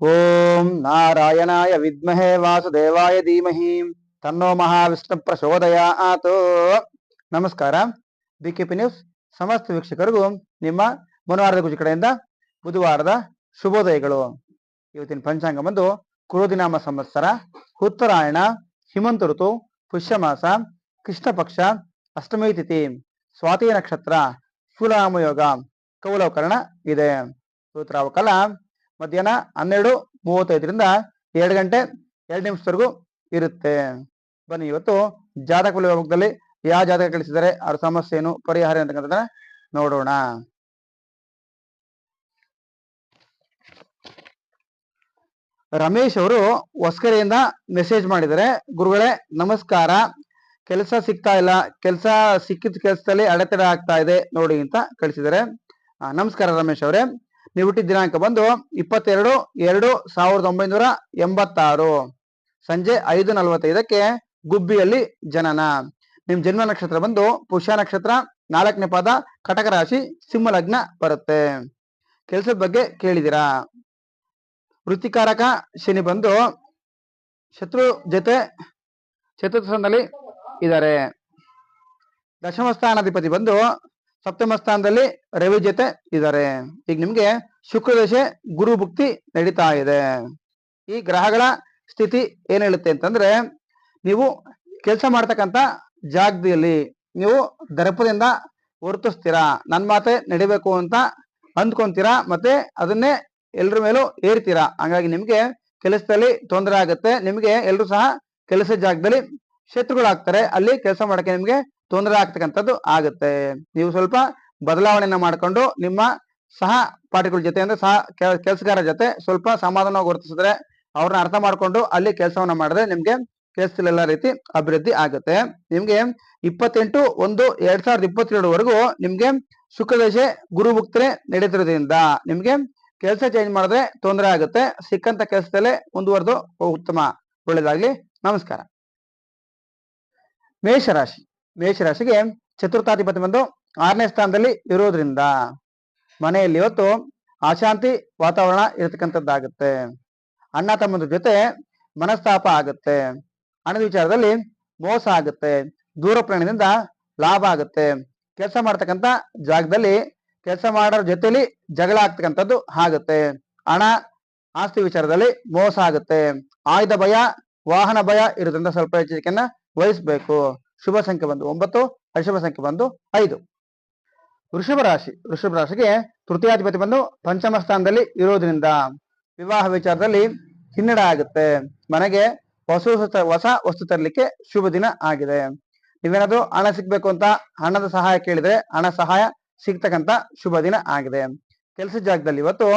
ಓಂ ನಾರಾಯಣಾಯ ವಿದ್ಮಹೇ ವಾಸುದೇವಾಯ ಧೀಮಹಿ. ತನ್ನೋ ಮಹಾವಿಷ್ಣು ಪ್ರಚೋದಯಾತ್ ನಮಸ್ಕಾರ. ಬಿಕೆಪಿ ನ್ಯೂಸ್ ಸಮಸ್ತ ವೀಕ್ಷಕರಿಗೂ ನಿಮ್ಮ ಮನವಾರದ ಗುಜಿ ಕಡೆಯಿಂದ ಬುಧವಾರದ ಶುಭೋದಯಗಳು. ಇವತ್ತಿನ ಪಂಚಾಂಗ ಬಂದು ಕುರುದಿನಾಮ ಸಂವತ್ಸರ, ಉತ್ತರಾಯಣ, ಹಿಮಂತ ಋತು, ಪುಷ್ಯಮಾಸ ಕೃಷ್ಣ ಪಕ್ಷ ಅಷ್ಟಮಿ ತಿಥಿ, ಸ್ವಾತಿ ನಕ್ಷತ್ರ ಶೂಲನಾಮ ಯೋಗ ಕೌಲವಕರಣ ಇದೆ. ಸೂತ್ರಾವಕಾಲ ಮಧ್ಯಾಹ್ನ ಹನ್ನೆರಡು ಮೂವತ್ತೈದರಿಂದ ಎರಡು ಗಂಟೆ ಎರಡು ನಿಮಿಷದವರೆಗೂ ಇರುತ್ತೆ. ಬನ್ನಿ, ಇವತ್ತು ಜಾತಕ ವಿಭಾಗದಲ್ಲಿ ಯಾವ ಜಾತಕ ಕಳಿಸಿದರೆ ಅವ್ರ ಸಮಸ್ಯೆ ಏನು, ಪರಿಹಾರ ಅಂತಕ್ಕಂಥದ್ದನ್ನ ನೋಡೋಣ. ರಮೇಶ್ ಅವರು ಹೊಸ್ಕರಿಯಿಂದ ಮೆಸೇಜ್ ಮಾಡಿದರೆ ಗುರುಗಳೇ, ನಮಸ್ಕಾರ. ಕೆಲಸ ಸಿಗ್ತಾ ಇಲ್ಲ. ಕೆಲಸ ಸಿಕ್ಕಿದ ಕೆಲಸದಲ್ಲಿ ಅಡೆತಡೆ ಆಗ್ತಾ ಇದೆ. ನೋಡಿ ಅಂತ ಕಳಿಸಿದರೆ ನಮಸ್ಕಾರ ರಮೇಶ್ ಅವರೇ. ನೀವು ಹುಟ್ಟಿದ ದಿನಾಂಕ ಬಂದು ಇಪ್ಪತ್ತೆರಡು, ಎರಡು ಸಾವಿರದ ಒಂಬೈನೂರ ಎಂಬತ್ತಾರು. ಸಂಜೆ ಐದು ನಲವತ್ತೈದಕ್ಕೆ ಗುಬ್ಬಿಯಲ್ಲಿ ಜನನ. ನಿಮ್ ಜನ್ಮ ನಕ್ಷತ್ರ ಬಂದು ಪುಷ್ಯ ನಕ್ಷತ್ರ, ನಾಲ್ಕನೇ ಪಾದ, ಕಟಕ ರಾಶಿ, ಸಿಂಹ ಲಗ್ನ ಬರುತ್ತೆ. ಕೆಲಸದ ಬಗ್ಗೆ ಕೇಳಿದಿರಾ? ವೃತ್ತಿಕಾರಕ ಶನಿ ಬಂದು ಶತ್ರು ಜೊತೆ ಚತುರ್ಥ ಸ್ಥಾನದಲ್ಲಿ ಇದ್ದಾರೆ ದಶಮಸ್ಥಾನಾಧಿಪತಿ ಬಂದು ಸಪ್ತಮ ಸ್ಥಾನದಲ್ಲಿ ರವಿ ಜೊತೆ ಇದ್ದಾರೆ. ಈಗ ನಿಮ್ಗೆ ಶುಕ್ರದಶೆ ಗುರು ಭುಕ್ತಿ ನಡೀತಾ ಇದೆ. ಈ ಗ್ರಹಗಳ ಸ್ಥಿತಿ ಏನ್ ಹೇಳುತ್ತೆ ಅಂತಂದ್ರೆ, ನೀವು ಕೆಲಸ ಮಾಡ್ತಕ್ಕಂಥ ಜಾಗದಲ್ಲಿ, ನೀವು ದರ್ಪದಿಂದ ವರ್ತಿಸ್ತೀರಾ ನನ್ ಮಾತೆ ನಡಿಬೇಕು ಅಂತ ಅಂದ್ಕೊಂತೀರಾ, ಮತ್ತೆ ಅದನ್ನೇ ಎಲ್ರ ಮೇಲೂ ಏರ್ತೀರಾ? ಹಂಗಾಗಿ ನಿಮ್ಗೆ ಕೆಲಸದಲ್ಲಿ ತೊಂದರೆ ಆಗುತ್ತೆ. ನಿಮ್ಗೆ ಎಲ್ರು ಸಹ ಕೆಲಸ ಜಾಗದಲ್ಲಿ ಶತ್ರುಗಳಾಗ್ತಾರೆ, ಅಲ್ಲಿ ಕೆಲಸ ಮಾಡಕ್ಕೆ ನಿಮ್ಗೆ ತೊಂದರೆ ಆಗ್ತಕ್ಕಂಥದ್ದು ಆಗುತ್ತೆ. ನೀವು ಸ್ವಲ್ಪ ಬದಲಾವಣೆಯನ್ನ ಮಾಡ್ಕೊಂಡು ನಿಮ್ಮ ಸಹ ಪಾಠಿಗಳ ಜೊತೆ ಅಂದ್ರೆ ಸಹ ಕೆಲಸಗಾರ ಜೊತೆ ಸ್ವಲ್ಪ ಸಮಾಧಾನವಾಗಿ ಗುರುತಿಸಿದ್ರೆ ಅವ್ರನ್ನ ಅರ್ಥ ಮಾಡ್ಕೊಂಡು ಅಲ್ಲಿ ಕೆಲಸವನ್ನ ಮಾಡಿದ್ರೆ ನಿಮ್ಗೆ ಕೆಲಸದಲ್ಲೆಲ್ಲ ರೀತಿ ಅಭಿವೃದ್ಧಿ ಆಗುತ್ತೆ. ನಿಮ್ಗೆ ಇಪ್ಪತ್ತೆಂಟು ಒಂದು ಎರಡ್ ಸಾವಿರದ ಇಪ್ಪತ್ತೆರಡುವರೆಗೂ ನಿಮ್ಗೆ ಸುಖದಶೆ ಗುರು ಭುಕ್ತರೆ ನಡೀತಿರೋದ್ರಿಂದ ನಿಮ್ಗೆ ಕೆಲಸ ಚೇಂಜ್ ಮಾಡಿದ್ರೆ ತೊಂದರೆ ಆಗುತ್ತೆ. ಸಿಕ್ಕಂತ ಕೆಲಸದಲ್ಲೇ ಮುಂದುವರೆದು ಉತ್ತಮ. ಒಳ್ಳೇದಾಗ್ಲಿ. ನಮಸ್ಕಾರ. ಮೇಷರಾಶಿ. ಮೇಷರಾಶಿಗೆ ಚತುರ್ಥಾಧಿಪತಿ ಬಂದು ಆರನೇ ಸ್ಥಾನದಲ್ಲಿ ಇರೋದ್ರಿಂದ ಮನೆಯಲ್ಲಿ ಇವತ್ತು ಅಶಾಂತಿ ವಾತಾವರಣ ಇರತಕ್ಕಂಥದ್ದಾಗುತ್ತೆ. ಅಣ್ಣ ತಮ್ಮದ ಜೊತೆ ಮನಸ್ತಾಪ ಆಗುತ್ತೆ. ಹಣದ ವಿಚಾರದಲ್ಲಿ ಮೋಸ ಆಗುತ್ತೆ. ದೂರ ಪ್ರಯಾಣದಿಂದ ಲಾಭ ಆಗುತ್ತೆ. ಕೆಲಸ ಮಾಡ್ತಕ್ಕಂಥ ಜಾಗದಲ್ಲಿ ಕೆಲಸ ಮಾಡೋರ ಜೊತೆಲಿ ಜಗಳ ಆಗ್ತಕ್ಕಂಥದ್ದು ಆಗುತ್ತೆ. ಹಣ, ಆಸ್ತಿ ವಿಚಾರದಲ್ಲಿ ಮೋಸ ಆಗುತ್ತೆ. ಆಯುಧ ಭಯ, ವಾಹನ ಭಯ ಇರೋದ್ರಿಂದ ಸ್ವಲ್ಪ ಎಚ್ಚರಿಕೆಯನ್ನ ವಹಿಸ್ಬೇಕು. ಶುಭ ಸಂಖ್ಯೆ ಬಂದು ಒಂಬತ್ತು, ಅಶುಭ ಸಂಖ್ಯೆ ಬಂದು ಐದು. ವೃಷಭ ರಾಶಿ, ವೃಷಭ ರಾಶಿಗೆ ತೃತೀಯಾಧಿಪತಿ ಬಂದು ಪಂಚಮ ಸ್ಥಾನದಲ್ಲಿ ಇರೋದ್ರಿಂದ ವಿವಾಹ ವಿಚಾರದಲ್ಲಿ ಹಿನ್ನಡೆ ಆಗುತ್ತೆ. ಮನೆಗೆ ಹೊಸ ಹೊಸ ವಸ್ತು ತರಲಿಕ್ಕೆ ಶುಭ ದಿನ ಆಗಿದೆ. ನೀವೇನಾದ್ರೂ ಹಣ ಸಿಗ್ಬೇಕು ಅಂತ ಹಣದ ಸಹಾಯ ಕೇಳಿದ್ರೆ ಹಣ ಸಹಾಯ ಸಿಗ್ತಕ್ಕಂತ ಶುಭ ದಿನ ಆಗಿದೆ. ಕೆಲಸ ಜಾಗದಲ್ಲಿ ಇವತ್ತು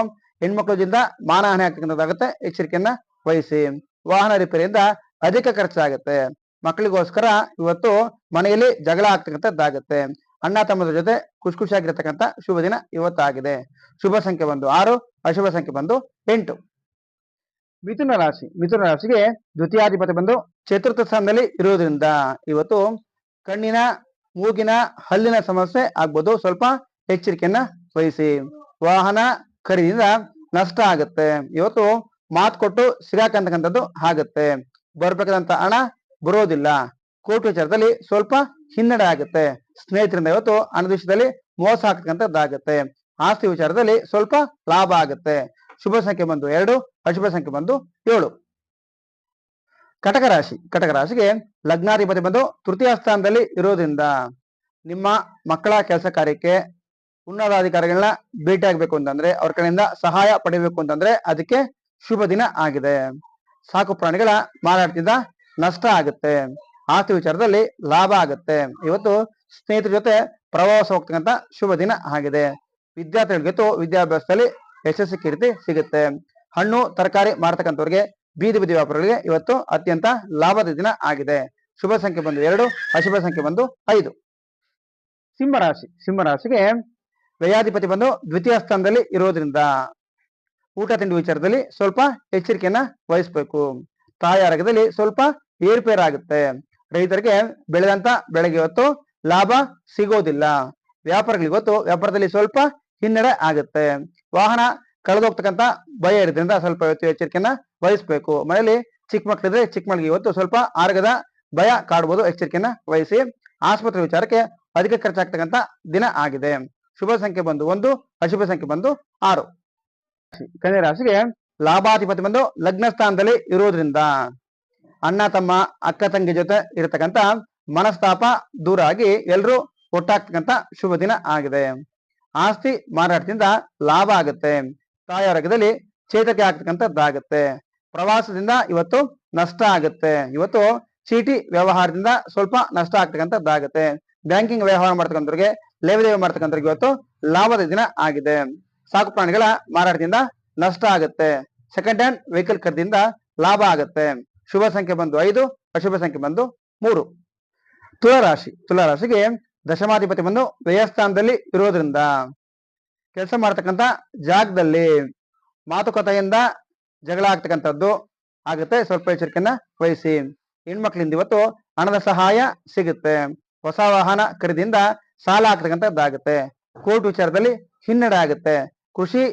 ಹೆಣ್ಮಕ್ಳದಿಂದ ಮಾನಹಾನಿ ಆಗ್ತಕ್ಕಂಥದ್ದಾಗುತ್ತೆ. ಎಚ್ಚರಿಕೆಯನ್ನ ವಹಿಸಿ. ವಾಹನ ರಿಪೇರಿಯಿಂದ ಅಧಿಕ ಖರ್ಚಾಗುತ್ತೆ. ಮಕ್ಕಳಿಗೋಸ್ಕರ ಇವತ್ತು ಮನೆಯಲ್ಲಿ ಜಗಳ ಆಗ್ತಕ್ಕಂಥದ್ದಾಗುತ್ತೆ. ಅಣ್ಣ ತಮ್ಮದ ಜೊತೆ ಖುಷಿ ಖುಷಿಯಾಗಿರ್ತಕ್ಕಂಥ ಶುಭ ದಿನ ಇವತ್ತಾಗಿದೆ. ಶುಭ ಸಂಖ್ಯೆ ಬಂದು ಆರು, ಅಶುಭ ಸಂಖ್ಯೆ ಬಂದು ಎಂಟು. ಮಿಥುನ ರಾಶಿ, ಮಿಥುನ ರಾಶಿಗೆ ದ್ವಿತೀಯಾಧಿಪತಿ ಬಂದು ಚತುರ್ಥ ಸ್ಥಾನದಲ್ಲಿ ಇರುವುದರಿಂದ ಇವತ್ತು ಕಣ್ಣಿನ, ಮೂಗಿನ, ಹಲ್ಲಿನ ಸಮಸ್ಯೆ ಆಗ್ಬೋದು. ಸ್ವಲ್ಪ ಎಚ್ಚರಿಕೆಯನ್ನ ವಹಿಸಿ. ವಾಹನ ಖರೀದಿಯಿಂದ ನಷ್ಟ ಆಗುತ್ತೆ. ಇವತ್ತು ಮಾತು ಕೊಟ್ಟು ಸಿಗಾಕಂತಕ್ಕಂಥದ್ದು ಆಗುತ್ತೆ. ಬರ್ಬೇಕಾದಂತ ಹಣ ಬರೋದಿಲ್ಲ. ಕೋರ್ಟ್ ವಿಚಾರದಲ್ಲಿ ಸ್ವಲ್ಪ ಹಿನ್ನಡೆ ಆಗುತ್ತೆ. ಸ್ನೇಹಿತರಿಂದ ಇವತ್ತು ವಿಷಯದಲ್ಲಿ ಮೋಸ ಆಗ್ತಕ್ಕಂಥದ್ದಾಗುತ್ತೆ. ಆಸ್ತಿ ವಿಚಾರದಲ್ಲಿ ಸ್ವಲ್ಪ ಲಾಭ ಆಗುತ್ತೆ. ಶುಭ ಸಂಖ್ಯೆ ಬಂದು ಎರಡು, ಅಶುಭ ಸಂಖ್ಯೆ ಬಂದು ಏಳು. ಕಟಕ ರಾಶಿ, ಕಟಕ ರಾಶಿಗೆ ಲಗ್ನಾಧಿಪತಿ ಬಂದು ತೃತೀಯ ಸ್ಥಾನದಲ್ಲಿ ಇರೋದ್ರಿಂದ ನಿಮ್ಮ ಮಕ್ಕಳ ಕೆಲಸ ಕಾರ್ಯಕ್ಕೆ ಉನ್ನತಾಧಿಕಾರಿಗಳನ್ನ ಭೇಟಿ ಆಗ್ಬೇಕು ಅಂತಂದ್ರೆ ಅವ್ರ ಕಡೆಯಿಂದ ಸಹಾಯ ಪಡಿಬೇಕು ಅಂತಂದ್ರೆ ಅದಕ್ಕೆ ಶುಭ ದಿನ ಆಗಿದೆ. ಸಾಕು ಪ್ರಾಣಿಗಳ ಮಾರಾಟದಿಂದ ನಷ್ಟ ಆಗುತ್ತೆ. ಆಸ್ತಿ ವಿಚಾರದಲ್ಲಿ ಲಾಭ ಆಗುತ್ತೆ. ಇವತ್ತು ಸ್ನೇಹಿತರ ಜೊತೆ ಪ್ರವಾಸ ಹೋಗ್ತಕ್ಕಂಥ ಶುಭ ದಿನ ಆಗಿದೆ. ವಿದ್ಯಾರ್ಥಿಗಳಿಗೂ ವಿದ್ಯಾಭ್ಯಾಸದಲ್ಲಿ ಯಶಸ್ವಿ ಕೀರ್ತಿ ಸಿಗುತ್ತೆ. ಹಣ್ಣು, ತರಕಾರಿ ಮಾರತಕ್ಕಂಥವ್ರಿಗೆ, ಬೀದಿ ಬೀದಿ ವ್ಯಾಪಾರಿಗಳಿಗೆ ಇವತ್ತು ಅತ್ಯಂತ ಲಾಭದ ದಿನ ಆಗಿದೆ. ಶುಭ ಸಂಖ್ಯೆ ಬಂದು ಎರಡು, ಅಶುಭ ಸಂಖ್ಯೆ ಬಂದು ಐದು. ಸಿಂಹರಾಶಿ ಸಿಂಹರಾಶಿಗೆ ವ್ಯಯಾಧಿಪತಿ ಬಂದು ದ್ವಿತೀಯ ಸ್ಥಾನದಲ್ಲಿ ಇರೋದ್ರಿಂದ ಊಟ ತಿಂಡಿ ವಿಚಾರದಲ್ಲಿ ಸ್ವಲ್ಪ ಎಚ್ಚರಿಕೆಯನ್ನ ವಹಿಸ್ಬೇಕು. ತಾಯಿ ಸ್ವಲ್ಪ ಏರ್ಪೇರ್ ಆಗುತ್ತೆ. ರೈತರಿಗೆ ಬೆಳೆದಂತ ಬೆಳೆಗೆ ಇವತ್ತು ಲಾಭ ಸಿಗೋದಿಲ್ಲ. ವ್ಯಾಪಾರಿಗಳಿಗೆ ಇವತ್ತು ವ್ಯಾಪಾರದಲ್ಲಿ ಸ್ವಲ್ಪ ಹಿನ್ನಡೆ ಆಗುತ್ತೆ. ವಾಹನ ಕಳೆದೋಗ್ತಕ್ಕಂತ ಭಯ ಇರೋದ್ರಿಂದ ಸ್ವಲ್ಪ ಇವತ್ತು ಎಚ್ಚರಿಕೆಯನ್ನ ವಹಿಸ್ಬೇಕು. ಮನೆಯಲ್ಲಿ ಚಿಕ್ಕ ಮಕ್ಕಳಿದ್ರೆ ಚಿಕ್ಕ ಮಕ್ಕಳಿಗೆ ಇವತ್ತು ಸ್ವಲ್ಪ ಆರೋಗ್ಯದ ಭಯ ಕಾಡಬಹುದು ಎಚ್ಚರಿಕೆಯನ್ನ ವಹಿಸಿ. ಆಸ್ಪತ್ರೆ ವಿಚಾರಕ್ಕೆ ಅಧಿಕ ಖರ್ಚಾಗ್ತಕ್ಕಂತ ದಿನ ಆಗಿದೆ. ಶುಭ ಸಂಖ್ಯೆ ಬಂದು ಒಂದು, ಅಶುಭ ಸಂಖ್ಯೆ ಬಂದು ಆರು. ಕನ್ಯಾ ರಾಶಿಗೆ ಲಾಭಾಧಿಪತಿ ಬಂದು ಲಗ್ನ ಸ್ಥಾನದಲ್ಲಿ ಇರೋದ್ರಿಂದ ಅಣ್ಣ, ತಮ್ಮ, ಅಕ್ಕ, ತಂಗಿ ಜೊತೆ ಇರತಕ್ಕಂತ ಮನಸ್ತಾಪ ದೂರ ಆಗಿ ಎಲ್ಲರೂ ಒಟ್ಟಾಗ್ತಕ್ಕಂತ ಶುಭ ದಿನ ಆಗಿದೆ. ಆಸ್ತಿ ಮಾರಾಟದಿಂದ ಲಾಭ ಆಗುತ್ತೆ. ತಾಯಾರೋಗ್ಯದಲ್ಲಿ ಚೇತರಿಕೆ ಆಗ್ತಕ್ಕಂಥದ್ದಾಗುತ್ತೆ. ಪ್ರವಾಸದಿಂದ ಇವತ್ತು ನಷ್ಟ ಆಗುತ್ತೆ. ಇವತ್ತು ಚೀಟಿ ವ್ಯವಹಾರದಿಂದ ಸ್ವಲ್ಪ ನಷ್ಟ ಆಗ್ತಕ್ಕಂಥದ್ದಾಗುತ್ತೆ. ಬ್ಯಾಂಕಿಂಗ್ ವ್ಯವಹಾರ ಮಾಡ್ತಕ್ಕಂಥವ್ರಿಗೆ ಲೇವದೇವ ಮಾಡ್ತಕ್ಕಂಥವ್ರಿಗೆ ಇವತ್ತು ಲಾಭದ ದಿನ ಆಗಿದೆ. ಸಾಕು ಪ್ರಾಣಿಗಳ ಮಾರಾಟದಿಂದ ನಷ್ಟ ಆಗುತ್ತೆ. ಸೆಕೆಂಡ್ ಹ್ಯಾಂಡ್ ವೆಹಿಕಲ್ ಖರೀದಿಯಿಂದ ಲಾಭ ಆಗುತ್ತೆ. ಶುಭ ಸಂಖ್ಯೆ ಬಂದು ಐದು, ಅಶುಭ ಸಂಖ್ಯೆ ಬಂದು ಮೂರು. ತುಲಾರಾಶಿ, ತುಲಾರಾಶಿಗೆ ದಶಮಾಧಿಪತಿ ಬಂದು ವ್ಯಯಸ್ಥಾನದಲ್ಲಿ ಇರೋದ್ರಿಂದ ಕೆಲಸ ಮಾಡ್ತಕ್ಕಂಥ ಜಾಗದಲ್ಲಿ ಮಾತುಕತೆಯಿಂದ ಜಗಳ ಆಗ್ತಕ್ಕಂಥದ್ದು ಆಗುತ್ತೆ. ಸ್ವಲ್ಪ ಎಚ್ಚರಿಕೆಯನ್ನ ವಹಿಸಿ. ಹೆಣ್ಮಕ್ಳಿಂದ ಇವತ್ತು ಹಣದ ಸಹಾಯ ಸಿಗುತ್ತೆ. ಹೊಸ ವಾಹನ ಖರೀದಿಯಿಂದ ಸಾಲ ಆಗ್ತಕ್ಕಂಥದ್ದಾಗುತ್ತೆ. ಕೋರ್ಟ್ ವಿಚಾರದಲ್ಲಿ ಹಿನ್ನಡೆ ಆಗುತ್ತೆ. ಕೃಷಿ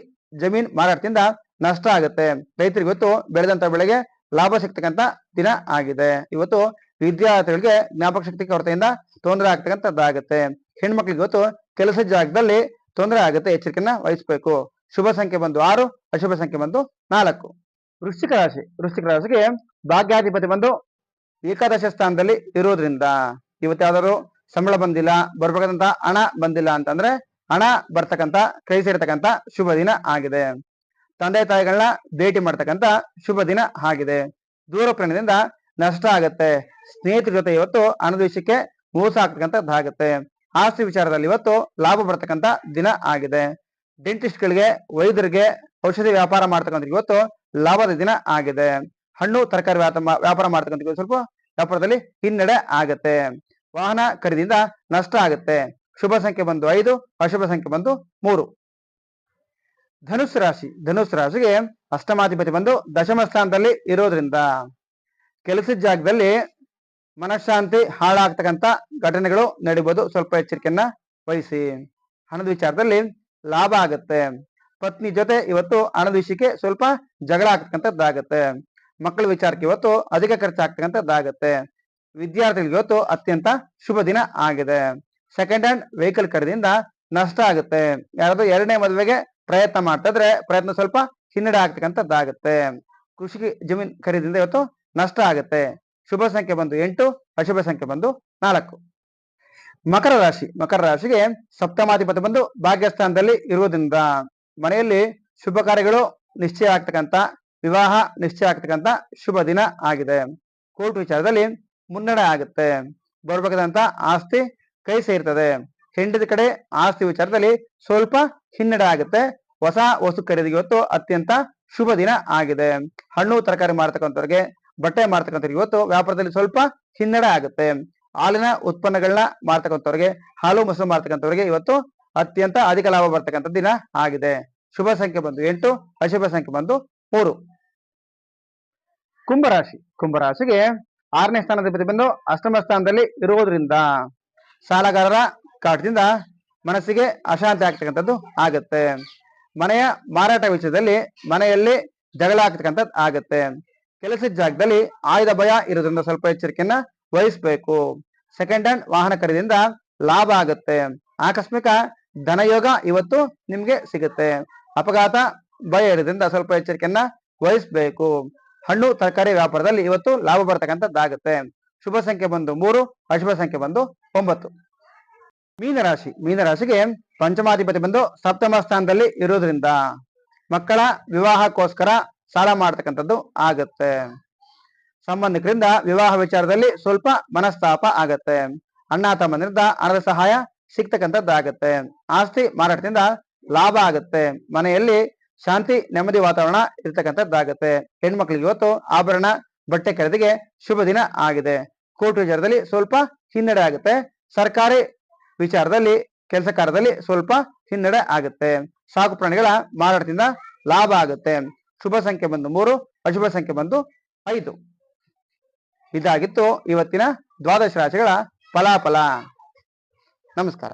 ಜಮೀನ್ ಮಾರಾಟದಿಂದ ನಷ್ಟ ಆಗುತ್ತೆ. ರೈತರಿಗೆ ಇವತ್ತು ಬೆಳೆದಂತ ಬೆಳೆಗೆ ಲಾಭ ಸಿಗ್ತಕ್ಕಂತ ದಿನ ಆಗಿದೆ. ಇವತ್ತು ವಿದ್ಯಾರ್ಥಿಗಳಿಗೆ ಜ್ಞಾಪಕ ಶಕ್ತಿ ಕೊರತೆಯಿಂದ ತೊಂದರೆ ಆಗ್ತಕ್ಕಂಥದ್ದಾಗುತ್ತೆ. ಹೆಣ್ಮಕ್ಳಿಗೆ ಇವತ್ತು ಕೆಲಸ ಜಾಗದಲ್ಲಿ ತೊಂದರೆ ಆಗುತ್ತೆ, ಎಚ್ಚರಿಕೆಯನ್ನ ವಹಿಸಬೇಕು. ಶುಭ ಸಂಖ್ಯೆ ಬಂದು ಆರು, ಅಶುಭ ಸಂಖ್ಯೆ ಬಂದು ನಾಲ್ಕು. ವೃಶ್ಚಿಕ ರಾಶಿ, ವೃಶ್ಚಿಕ ರಾಶಿಗೆ ಭಾಗ್ಯಾಧಿಪತಿ ಬಂದು ಏಕಾದಶ ಸ್ಥಾನದಲ್ಲಿ ಇರೋದ್ರಿಂದ ಇವತ್ತಾದರೂ ಸಂಬಳ ಬಂದಿಲ್ಲ, ಬರ್ಬೇಕಾದಂತ ಹಣ ಬಂದಿಲ್ಲ ಅಂತಂದ್ರೆ ಹಣ ಬರ್ತಕ್ಕಂತ, ಕೈ ಶುಭ ದಿನ ಆಗಿದೆ. ತಂದೆ ತಾಯಿಗಳನ್ನ ಭೇಟಿ ಮಾಡ್ತಕ್ಕಂತ ಶುಭ ದಿನ ಆಗಿದೆ. ದೂರ ಪ್ರಯಾಣದಿಂದ ನಷ್ಟ ಆಗುತ್ತೆ. ಸ್ನೇಹಿತರ ಜೊತೆ ಇವತ್ತು ಹಣದ ವಿಷಯಕ್ಕೆ ಮೋಸ ಆಗ್ತಕ್ಕಂಥದ್ದಾಗುತ್ತೆ ಆಸ್ತಿ ವಿಚಾರದಲ್ಲಿ ಇವತ್ತು ಲಾಭ ಬರ್ತಕ್ಕಂತ ದಿನ ಆಗಿದೆ. ಡೆಂಟಿಸ್ಟ್ ಗಳಿಗೆ ವೈದ್ಯರಿಗೆ, ಔಷಧಿ ವ್ಯಾಪಾರ ಮಾಡ್ತಕ್ಕಂಥ ಇವತ್ತು ಲಾಭದ ದಿನ ಆಗಿದೆ. ಹಣ್ಣು, ತರಕಾರಿ ವ್ಯಾಪ- ವ್ಯಾಪಾರ ಮಾಡ್ತಕ್ಕಂಥ ಸ್ವಲ್ಪ ವ್ಯಾಪಾರದಲ್ಲಿ ಹಿನ್ನಡೆ ಆಗುತ್ತೆ. ವಾಹನ ಖರೀದಿಯಿಂದ ನಷ್ಟ ಆಗುತ್ತೆ. ಶುಭ ಸಂಖ್ಯೆ ಬಂದು ಐದು, ಅಶುಭ ಸಂಖ್ಯೆ ಬಂದು ಮೂರು. ಧನುಸ್ ರಾಶಿ, ಧನುಸ್ ರಾಶಿಗೆ ಅಷ್ಟಮಾಧಿಪತಿ ಬಂದು ದಶಮ ಸ್ಥಾನದಲ್ಲಿ ಇರೋದ್ರಿಂದ ಕೆಲಸದ ಜಾಗದಲ್ಲಿ ಮನಃಶಾಂತಿ ಹಾಳಾಗ್ತಕ್ಕಂತ ಘಟನೆಗಳು ನಡೀಬಹುದು ಸ್ವಲ್ಪ ಎಚ್ಚರಿಕೆಯನ್ನ ವಹಿಸಿ. ಹಣದ ವಿಚಾರದಲ್ಲಿ ಲಾಭ ಆಗುತ್ತೆ. ಪತ್ನಿ ಜೊತೆ ಇವತ್ತು ಹಣದ ವಿಷಯಕ್ಕೆ ಸ್ವಲ್ಪ ಜಗಳ ಆಗ್ತಕ್ಕಂಥದ್ದಾಗತ್ತೆ. ಮಕ್ಕಳ ವಿಚಾರಕ್ಕೆ ಇವತ್ತು ಅಧಿಕ ಖರ್ಚು ಆಗ್ತಕ್ಕಂಥದ್ದಾಗತ್ತೆ ವಿದ್ಯಾರ್ಥಿಗಳಿಗೆ ಇವತ್ತು ಅತ್ಯಂತ ಶುಭ ದಿನ ಆಗಿದೆ. ಸೆಕೆಂಡ್ ಹ್ಯಾಂಡ್ ವೆಹಿಕಲ್ ಖರೀದಿಯಿಂದ ನಷ್ಟ ಆಗುತ್ತೆ. ಯಾರಾದ್ರೂ ಎರಡನೇ ಮದುವೆಗೆ ಪ್ರಯತ್ನ ಮಾಡ್ತಾದ್ರೆ ಪ್ರಯತ್ನ ಸ್ವಲ್ಪ ಹಿನ್ನಡೆ ಆಗ್ತಕ್ಕಂಥದ್ದಾಗತ್ತೆ ಕೃಷಿ ಜಮೀನ್ ಖರೀದಿಯಿಂದ ಇವತ್ತು ನಷ್ಟ ಆಗುತ್ತೆ. ಶುಭ ಸಂಖ್ಯೆ ಬಂದು ಎಂಟು, ಅಶುಭ ಸಂಖ್ಯೆ ಬಂದು ನಾಲ್ಕು. ಮಕರ ರಾಶಿ, ಮಕರ ರಾಶಿಗೆ ಸಪ್ತಮಾಧಿಪತಿ ಬಂದು ಭಾಗ್ಯಸ್ಥಾನದಲ್ಲಿ ಇರುವುದರಿಂದ ಮನೆಯಲ್ಲಿ ಶುಭ ಕಾರ್ಯಗಳು ನಿಶ್ಚಯ ಆಗ್ತಕ್ಕಂತ ವಿವಾಹ ನಿಶ್ಚಯ ಆಗ್ತಕ್ಕಂತ ಶುಭ ದಿನ ಆಗಿದೆ. ಕೋರ್ಟ್ ವಿಚಾರದಲ್ಲಿ ಮುನ್ನಡೆ ಆಗುತ್ತೆ. ಬರ್ಬೇಕಾದಂತ ಆಸ್ತಿ ಕೈ ಸೇರ್ತದೆ. ಹೆಂಡತಿ ಕಡೆ ಆಸ್ತಿ ವಿಚಾರದಲ್ಲಿ ಸ್ವಲ್ಪ ಹಿನ್ನಡೆ ಆಗುತ್ತೆ. ಹೊಸ ವಸ್ತು ಖರೀದಿಗೆ ಇವತ್ತು ಅತ್ಯಂತ ಶುಭ ದಿನ ಆಗಿದೆ. ಹಣ್ಣು, ತರಕಾರಿ ಮಾರ್ತಕ್ಕಂಥವ್ರಿಗೆ, ಬಟ್ಟೆ ಮಾರ್ತಕ್ಕಂಥವ್ರಿಗೆ ಇವತ್ತು ವ್ಯಾಪಾರದಲ್ಲಿ ಸ್ವಲ್ಪ ಹಿನ್ನಡೆ ಆಗುತ್ತೆ. ಹಾಲಿನ ಉತ್ಪನ್ನಗಳನ್ನ ಮಾರ್ತಕ್ಕಂಥವ್ರಿಗೆ, ಹಾಲು, ಮೊಸರು ಮಾರ್ತಕ್ಕಂಥವ್ರಿಗೆ ಇವತ್ತು ಅತ್ಯಂತ ಅಧಿಕ ಲಾಭ ಬರ್ತಕ್ಕಂಥ ದಿನ ಆಗಿದೆ. ಶುಭ ಸಂಖ್ಯೆ ಬಂದು ಎಂಟು, ಅಶುಭ ಸಂಖ್ಯೆ ಬಂದು ಮೂರು. ಕುಂಭರಾಶಿ. ಕುಂಭರಾಶಿಗೆ ಆರನೇ ಸ್ಥಾನದ ಬಂದು ಅಷ್ಟಮ ಸ್ಥಾನದಲ್ಲಿ ಇರುವುದರಿಂದ ಸಾಲಗಾರರ ಕಾಟದಿಂದ ಮನಸ್ಸಿಗೆ ಅಶಾಂತಿ ಆಗ್ತಕ್ಕಂಥದ್ದು ಆಗತ್ತೆ. ಮನೆಯ ಮಾರಾಟ ವಿಷಯದಲ್ಲಿ ಮನೆಯಲ್ಲಿ ಜಗಳ ಆಗ್ತಕ್ಕಂಥದ್ದು ಆಗತ್ತೆ. ಕೆಲಸದ ಜಾಗದಲ್ಲಿ ಆಯುಧ ಭಯ ಇರೋದ್ರಿಂದ ಸ್ವಲ್ಪ ಎಚ್ಚರಿಕೆಯನ್ನ ವಹಿಸ್ಬೇಕು. ಸೆಕೆಂಡ್ ಹ್ಯಾಂಡ್ ವಾಹನ ಖರೀದಿಯಿಂದ ಲಾಭ ಆಗುತ್ತೆ. ಆಕಸ್ಮಿಕ ಧನಯೋಗ ಇವತ್ತು ನಿಮ್ಗೆ ಸಿಗುತ್ತೆ. ಅಪಘಾತ ಭಯ ಇರೋದ್ರಿಂದ ಸ್ವಲ್ಪ ಎಚ್ಚರಿಕೆಯನ್ನ ವಹಿಸ್ಬೇಕು. ಹಣ್ಣು, ತರಕಾರಿ ವ್ಯಾಪಾರದಲ್ಲಿ ಇವತ್ತು ಲಾಭ ಬರ್ತಕ್ಕಂಥದ್ದಾಗುತ್ತೆ. ಶುಭ ಸಂಖ್ಯೆ ಬಂದು ಮೂರು, ಅಶುಭ ಸಂಖ್ಯೆ ಬಂದು ಒಂಬತ್ತು. ಮೀನರಾಶಿ. ಮೀನರಾಶಿಗೆ ಪಂಚಮಾಧಿಪತಿ ಬಂದು ಸಪ್ತಮ ಸ್ಥಾನದಲ್ಲಿ ಇರೋದ್ರಿಂದ ಮಕ್ಕಳ ವಿವಾಹಕ್ಕೋಸ್ಕರ ಸಾಲ ಮಾಡ್ತಕ್ಕಂಥದ್ದು ಆಗತ್ತೆ. ಸಂಬಂಧಿಕರಿಂದ ವಿವಾಹ ವಿಚಾರದಲ್ಲಿ ಸ್ವಲ್ಪ ಮನಸ್ತಾಪ ಆಗತ್ತೆ. ಅಣ್ಣ ತಮ್ಮನಿಂದ ಹಣದ ಸಹಾಯ ಸಿಗ್ತಕ್ಕಂಥದ್ದಾಗತ್ತೆ. ಆಸ್ತಿ ಮಾರಾಟದಿಂದ ಲಾಭ ಆಗುತ್ತೆ. ಮನೆಯಲ್ಲಿ ಶಾಂತಿ, ನೆಮ್ಮದಿ ವಾತಾವರಣ ಇರ್ತಕ್ಕಂಥದ್ದಾಗತ್ತೆ. ಹೆಣ್ಮಕ್ಳಿಗೆ ಇವತ್ತು ಆಭರಣ, ಬಟ್ಟೆ ಖರೀದಿಗೆ ಶುಭ ದಿನ ಆಗಿದೆ. ಕೋರ್ಟ್ ವಿಚಾರದಲ್ಲಿ ಸ್ವಲ್ಪ ಹಿನ್ನಡೆ ಆಗುತ್ತೆ. ಸರ್ಕಾರಿ ವಿಚಾರದಲ್ಲಿ, ಕೆಲಸ ಕಾರ್ಯದಲ್ಲಿ ಸ್ವಲ್ಪ ಹಿನ್ನಡೆ ಆಗುತ್ತೆ. ಸಾಕು ಪ್ರಾಣಿಗಳ ಮಾರಾಟದಿಂದ ಲಾಭ ಆಗುತ್ತೆ. ಶುಭ ಸಂಖ್ಯೆ ಬಂದು ಮೂರು, ಅಶುಭ ಸಂಖ್ಯೆ ಬಂದು ಐದು. ಇದಾಗಿತ್ತು ಇವತ್ತಿನ ದ್ವಾದಶ ರಾಶಿಗಳ ಫಲಾಫಲ. ನಮಸ್ಕಾರ.